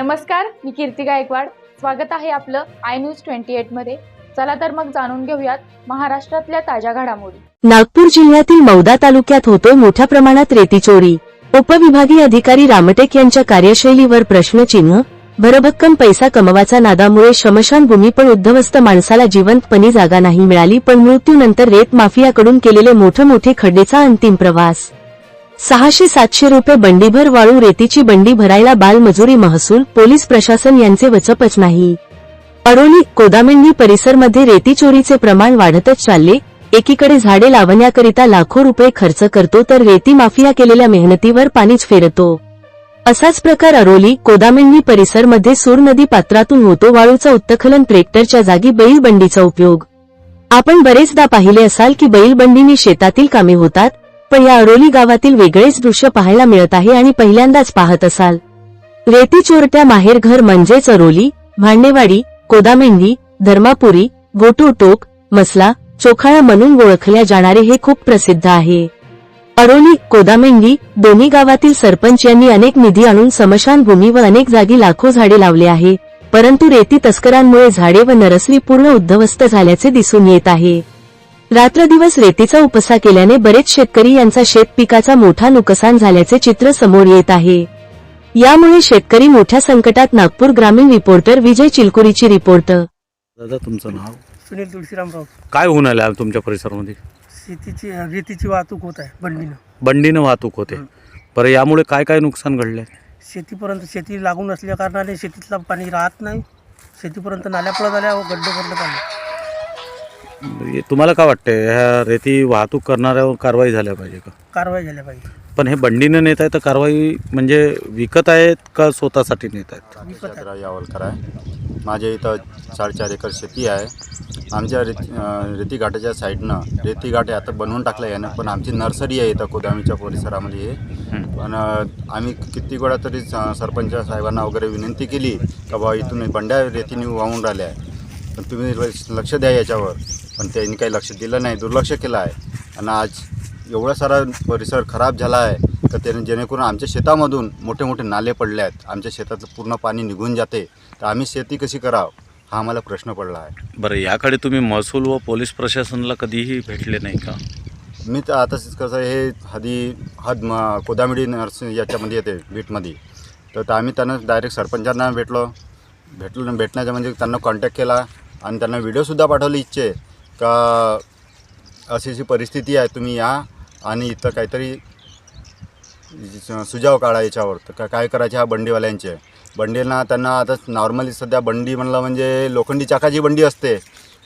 नमस्कार मी कीर्ती गायकवाड. स्वागत आहे आपलं आय न्यूज ट्वेंटी एटमध्ये. चला तर मग जाणून घेऊयात महाराष्ट्रातल्या ताज्या घडामोडी. नागपूर जिल्ह्यातील मौदा तालुक्यात होतोय मोठ्या प्रमाणात रेती चोरी. उपविभागीय अधिकारी रामटेक यांच्या कार्यशैलीवर प्रश्नचिन्ह भरभक्कम पैसा कमवाचा नादामुळे श्मशानभूमी पण उद्ध्वस्त माणसाला जिवंतपणी जागा नाही मिळाली पण मृत्यूनंतर रेत माफियाकडून केलेले मोठे मोठे खड्डेचा अंतिम प्रवास. सहाशे सातशे रुपये बंडीभर वाळू रेतीची बंडी भरायला बालमजुरी महसूल पोलीस प्रशासन यांचे वचपच नाही. अरोली कोदामेंढी परिसरमध्ये रेती चोरीचे प्रमाण वाढतच चालले. एकीकडे झाडे लावण्याकरिता लाखो रुपये खर्च करतो तर रेती माफिया केलेल्या मेहनतीवर पाणीच फेरतो. असाच प्रकार अरोली कोदामेंढी परिसरमध्ये सूर नदी पात्रातून होतो वाळूचा उत्तखलन ट्रेक्टरच्या जागी बैलबंडीचा उपयोग. आपण बरेचदा पाहिले असाल की बैलबंडीने शेतातील कामे होतात पण या अरोली गावातील वेगळेच दृश्य पाहायला मिळत आहे आणि पहिल्यांदाच पाहत असाल. रेती चोरट्या माहेरघर म्हणजेच अरोली भांडेवाडी कोदामेंढी धर्मापुरी गोटूटोक मसला चोखाळा म्हणून ओळखल्या जाणारे हे खूप प्रसिद्ध आहे. अरोली कोदामेंढी दोन्ही गावातील सरपंच यांनी अनेक निधी आणून समशानभूमी व अनेक जागी लाखो झाडे लावले आहे परंतु रेती तस्करांमुळे झाडे व नरसरी पूर्ण उद्ध्वस्त झाल्याचे दिसून येत आहे. रात्रदिवस रेतीचा उपसा केल्याने बरेच शेतकरी यांचा शेतपिकाचा मोठा नुकसान झाल्याचे चित्र समोर येत आहे. यामुळे शेतकरी मोठ्या संकटात नागपूर ग्रामीण रिपोर्टर विजय चिलकुरीची रिपोर्ट दादा तुमचं नाव? सुनील तुळशीरामराव. काय होऊन आलं आहे तुमच्या परिसरामध्ये? शेतीची रेतीची वाहतूक होत आहे बंडीनं. बंडीनं वाहतूक होते. बरं यामुळे काय काय नुकसान घडलंय? शेतीपर्यंत शेती लागून असल्या कारणाने शेतीतलं पाणी राहत नाही. शेतीपर्यंत नाल्या पडत आल्या व गड्डे पडत आले हे तुम्हाला काय वाटतंय ह्या रेती वाहतूक करणाऱ्यावर कारवाई झाल्या पाहिजे का? कारवाई झाल्या पाहिजे. पण हे बंडीनं नेत आहे तर कारवाई म्हणजे विकत आहेत का स्वतःसाठी नेत आहेत? आहे यावलकर आहे. माझ्या इथं साडेचार एकर शेती आहे. आमच्या रेती अं, रेती घाटाच्या साईडनं रेती घाट आहे आता बनवून टाकलं आहे यानं पण आमची नर्सरी आहे इथं कोदामीच्या परिसरामध्ये. हे पण अं, आम्ही किती वेळा तरी स- सरपंच साहेबांना वगैरे विनंती केली का बा इथून बंड्या रेतीने वाहून राहिल्या. आहे पण तुम्ही लक्ष- द्या याच्यावर. पण त्यांनी काही लक्ष दिलं नाही दुर्लक्ष केलं आहे. आणि आज एवढा सारा परिसर खराब झाला आहे तर त्याने जेणेकरून आमच्या शेतामधून मोठे मोठे नाले पडले आहेत. आमच्या शेतातलं पूर्ण पाणी निघून जाते. तर आम्ही शेती कशी करावं हा आम्हाला प्रश्न पडला आहे. बरं याकडे तुम्ही महसूल व पोलीस प्रशासनाला कधीही भेटले नाही का? मी तर आता कसं हे हदी हद म कोदामिडी नर्स याच्यामध्ये येते बीटमध्ये तर तर आम्ही त्यांना डायरेक्ट सरपंचांना भेटलो. भेटलो भेटण्याचं म्हणजे त्यांना कॉन्टॅक्ट केला आणि त्यांना व्हिडिओसुद्धा पाठवले इच्छे का अशी अशी परिस्थिती आहे तुम्ही या आणि इथं काहीतरी सुझाव सुजाव काढा याच्यावर. तर का काय करायचे हा बंडीवाल्यांचे? बंडीला त्यांना आता नॉर्मली सध्या बंडी म्हणलं म्हणजे लोखंडी चाकाची बंडी असते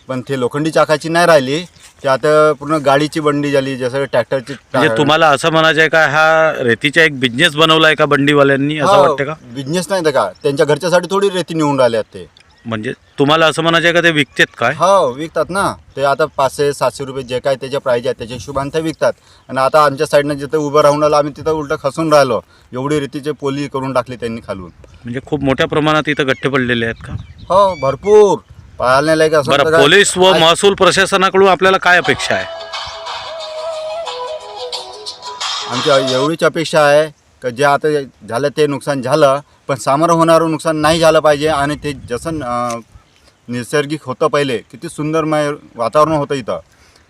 पण ते लोखंडी चाकाची नाही राहिली. ते आता पूर्ण गाडीची बंडी झाली जसं ट्रॅक्टरची म्हणजे तुम्हाला असं म्हणायचं आहे का हा रेतीचा एक बिझनेस बनवला आहे का बंडीवाल्यांनी असं वाटतं का? बिझनेस नाही तर का? त्यांच्या घरच्यासाठी थोडी रेती निवडून राहिले आहेत ते. म्हणजे तुम्हाला असं म्हणायचं आहे का ते विकतेत काय? हो विकतात ना. ते आता पाचशे सातशे रुपये जे काय त्याच्या प्राईज आहे त्याच्या हिशोबाने ते विकतात. आणि आता आमच्या साईडनं जिथं उभं राहून राहिलो आम्ही तिथं उलटं खसून राहिलो. एवढी रेतीचे पोली करून टाकली त्यांनी खालून. म्हणजे खूप मोठ्या प्रमाणात इथं गठ्ठे पडलेले आहेत का? हो भरपूर. पाहायला नाही का असं बरं पोलीस व महसूल प्रशासनाकडून आपल्याला काय अपेक्षा आहे? आमच्या एवढीच अपेक्षा आहे की जे आता झालं ते नुकसान झालं पण सामोरं होणारं नुकसान नाही झालं पाहिजे आणि ते जसं अं, नैसर्गिक होतं पहिले किती सुंदरमय वातावरण होतं इथं.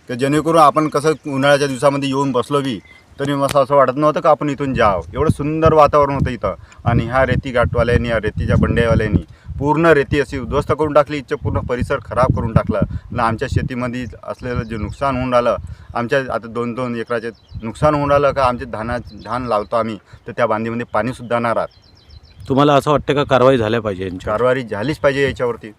की जेणेकरून आपण कसं उन्हाळ्याच्या दिवसामध्ये येऊन बसलो बी तरी मस्त असं वाटत नव्हतं का आपण इथून जावं. एवढं सुंदर वातावरण होतं इथं. आणि ह्या रेती घाटवाल्यांनी या रेतीच्या बंड्यावाल्यांनी पूर्ण रेती अशी उद्ध्वस्त करून टाकली. इथचं पूर्ण परिसर खराब करून टाकला. आणि आमच्या शेतीमध्ये असलेलं जे नुकसान होऊन राहिलं आमच्या आता दोन दोन एकराचे नुकसान होऊन राहिलं का आमचे धाना धान लावतो आम्ही तर त्या बांधीमध्ये पाणीसुद्धा नाही राहत तुम्हाला असं वाटतं का कारवाई झाल्या पाहिजे यांच्यावर? कारवाई झालीच पाहिजे याच्यावरती.